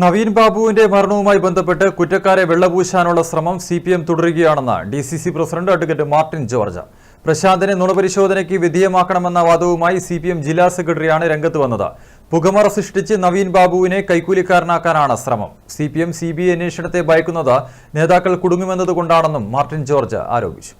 നവീൻ ബാബുവിന്റെ മരണവുമായി ബന്ധപ്പെട്ട് കുറ്റക്കാരെ വെള്ളപൂശാനുള്ള ശ്രമം സി പി എം തുടരുകയാണെന്ന് D C C president advocate Martin George. പ്രശാന്തിനെ നുണപരിശോധനയ്ക്ക് വിധേയമാക്കണമെന്ന വാദവുമായി സി പി എം ജില്ലാ സെക്രട്ടറിയാണ് രംഗത്ത് വന്നത്. പുകമറ സൃഷ്ടിച്ച് നവീൻ ബാബുവിനെ കൈക്കൂലിക്കാരനാക്കാനാണ് ശ്രമം. C P M C B I അന്വേഷണത്തെ ഭയക്കുന്നത് നേതാക്കൾ കുടുങ്ങുമെന്നതുകൊണ്ടാണെന്നും മാർട്ടിൻ ജോർജ് ആരോപിച്ചു.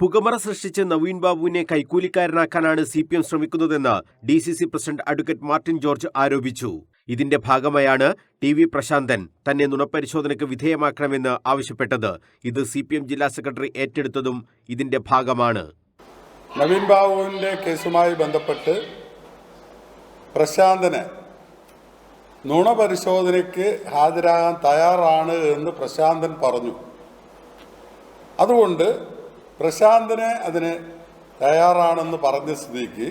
പുകമറ സൃഷ്ടിച്ച് നവീൻ ബാബുവിനെ കൈക്കൂലിക്കാരനാക്കാനാണ് സി പി എം ശ്രമിക്കുന്നതെന്ന് D C C president advocate Martin George ആരോപിച്ചു. ഇതിന്റെ ഭാഗമായാണ് ടി വി പ്രശാന്തൻ തന്നെ നുണപരിശോധനയ്ക്ക് വിധേയമാക്കണമെന്ന് ആവശ്യപ്പെട്ടത്. ഇത് സി പി എം ജില്ലാ സെക്രട്ടറി ഏറ്റെടുത്തതും ഇതിന്റെ ഭാഗമാണ്. നവീൻ ബാബുവിന്റെ കേസുമായി ബന്ധപ്പെട്ട് പ്രശാന്തന് നുണ പരിശോധനയ്ക്ക് ഹാജരാകാൻ തയ്യാറാണ് എന്ന് പ്രശാന്തൻ പറഞ്ഞു. അതുകൊണ്ട് പ്രശാന്തനെ അതിന് തയ്യാറാണെന്ന് പറഞ്ഞ സ്ഥിതിക്ക്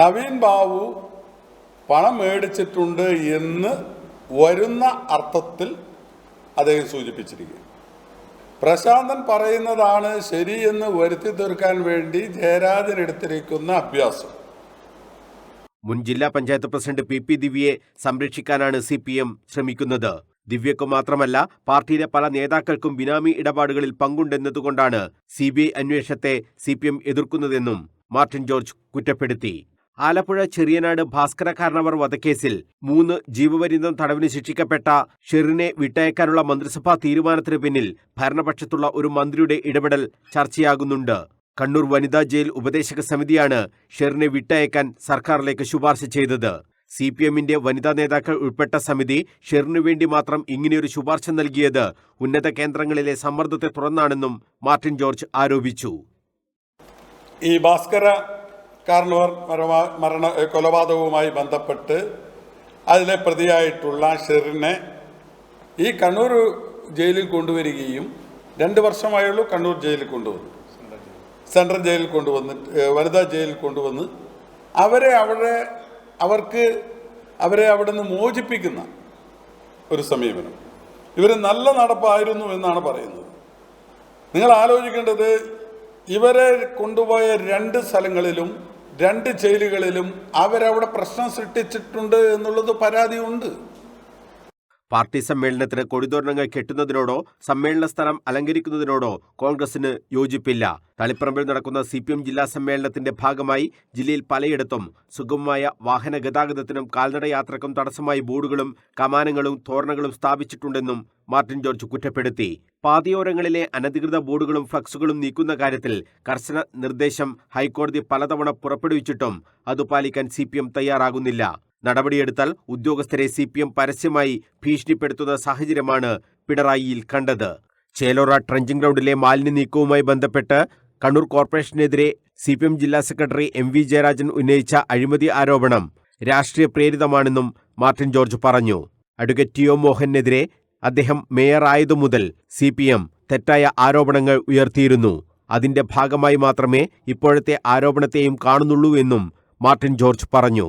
നവീൻ ബാബു പണം മേടിച്ചിട്ടുണ്ട് എന്ന് വരുന്ന അർത്ഥത്തിൽ അദ്ദേഹം സൂചിപ്പിച്ചിരിക്കുക പ്രശാന്തൻ പറയുന്നതാണ് ശരിയെന്ന് വരുത്തി തീർക്കാൻ വേണ്ടി ജയരാജൻ എടുത്തിരിക്കുന്ന അഭ്യാസം. മുൻ ജില്ലാ പഞ്ചായത്ത് പ്രസിഡന്റ് പി പി ദിവ്യയെ സംരക്ഷിക്കാനാണ് സി പി എം ശ്രമിക്കുന്നത്. ദിവ്യക്കു മാത്രമല്ല പാർട്ടിയിലെ പല നേതാക്കൾക്കും ബിനാമി ഇടപാടുകളിൽ പങ്കുണ്ടെന്നതുകൊണ്ടാണ് സി ബി ഐ അന്വേഷണത്തെ സി പി എം എതിർക്കുന്നതെന്നും മാർട്ടിൻ ജോർജ് കുറ്റപ്പെടുത്തി. ആലപ്പുഴ ചെറിയനാട് ഭാസ്കര കാരണവർ വധക്കേസിൽ മൂന്ന് ജീവപര്യന്തം തടവിന് ശിക്ഷിക്കപ്പെട്ട ഷെറിനെ വിട്ടയക്കാനുള്ള മന്ത്രിസഭാ തീരുമാനത്തിന് പിന്നിൽ ഭരണപക്ഷത്തുള്ള ഒരു മന്ത്രിയുടെ ഇടപെടൽ ചർച്ചയാകുന്നുണ്ട്. കണ്ണൂർ വനിതാ ജയിൽ ഉപദേശക സമിതിയാണ് ഷെറിനെ വിട്ടയക്കാൻ സർക്കാരിലേക്ക് ശുപാർശ ചെയ്തത്. സി പി എമ്മിന്റെ വനിതാ നേതാക്കൾ ഉൾപ്പെട്ട സമിതി ഷെറിനു വേണ്ടി മാത്രം ഇങ്ങനെയൊരു ശുപാർശ നൽകിയത് ഉന്നത കേന്ദ്രങ്ങളിലെ സമ്മർദ്ദത്തെ തുറന്നാണെന്നും മാർട്ടിൻ ജോർജ് ആരോപിച്ചു. ഈ ഭാസ്കര കാരണവർ മരമാ- മരണ കൊലപാതകവുമായി ബന്ധപ്പെട്ട് അതിലെ പ്രതിയായിട്ടുള്ള ഷെറിനെ ഈ കണ്ണൂർ ജയിലിൽ കൊണ്ടുവരികയും രണ്ട് വർഷമായുള്ളൂ കണ്ണൂർ ജയിലിൽ കൊണ്ടുവന്നു. സെൻട്രൽ ജയിലിൽ കൊണ്ടുവന്നിട്ട് വനിതാ ജയിലിൽ കൊണ്ടുവന്ന് അവരെ അവിടെ അവർക്ക് അവരെ അവിടെ നിന്ന് മോചിപ്പിക്കുന്ന ഒരു സമീപനം. ഇവർ നല്ല നടപ്പായിരുന്നു എന്നാണ് പറയുന്നത്. നിങ്ങൾ ആലോചിക്കേണ്ടത് ഇവരെ കൊണ്ടുപോയ രണ്ട് സ്ഥലങ്ങളിലും രണ്ട് ജയിലുകളിലും അവരവിടെ പ്രശ്നം സൃഷ്ടിച്ചിട്ടുണ്ട് എന്നുള്ളത് പരാതിയുണ്ട്. പാർട്ടി സമ്മേളനത്തിന് കൊടിതോരണങ്ങൾ കെട്ടുന്നതിനോടോ സമ്മേളന സ്ഥലം അലങ്കരിക്കുന്നതിനോടോ കോൺഗ്രസിന് യോജിപ്പില്ല. തളിപ്പറമ്പിൽ നടക്കുന്ന സി പി എം ജില്ലാ സമ്മേളനത്തിന്റെ ഭാഗമായി ജില്ലയിൽ പലയിടത്തും സുഗമമായ വാഹന ഗതാഗതത്തിനും കാൽനട യാത്രക്കും തടസ്സമായി ബോർഡുകളും കമാനങ്ങളും തോരണങ്ങളും സ്ഥാപിച്ചിട്ടുണ്ടെന്നും മാർട്ടിൻ ജോർജ് കുറ്റപ്പെടുത്തി. പാതയോരങ്ങളിലെ അനധികൃത ബോർഡുകളും ഫ്ലക്സുകളും നീക്കുന്ന കാര്യത്തിൽ കർശന നിർദ്ദേശം ഹൈക്കോടതി പലതവണ പുറപ്പെടുവിച്ചിട്ടും അത് പാലിക്കാൻ സി തയ്യാറാകുന്നില്ല. നടപടിയെടുത്താൽ ഉദ്യോഗസ്ഥരെ സി പി എം പരസ്യമായി ഭീഷണിപ്പെടുത്തുന്ന സാഹചര്യമാണ് പിണറായിയിൽ കണ്ടത്. ചേലോറ ട്രഞ്ചിംഗ് ഗ്രൗണ്ടിലെ മാലിന്യ നീക്കവുമായി ബന്ധപ്പെട്ട് കണ്ണൂർ കോർപ്പറേഷനെതിരെ സി പി എം ജില്ലാ സെക്രട്ടറി എം വി ജയരാജൻ ഉന്നയിച്ച അഴിമതി ആരോപണം രാഷ്ട്രീയ പ്രേരിതമാണെന്നും മാർട്ടിൻ ജോർജ് പറഞ്ഞു. അഡ്വക്കേറ്റ് ടി ഒ മോഹനെതിരെ അദ്ദേഹം മേയറായതു മുതൽ സി പി എം തെറ്റായ ആരോപണങ്ങൾ ഉയർത്തിയിരുന്നു. അതിന്റെ ഭാഗമായി മാത്രമേ ഇപ്പോഴത്തെ ആരോപണത്തെയും കാണുന്നുള്ളൂ എന്നും മാർട്ടിൻ ജോർജ് പറഞ്ഞു.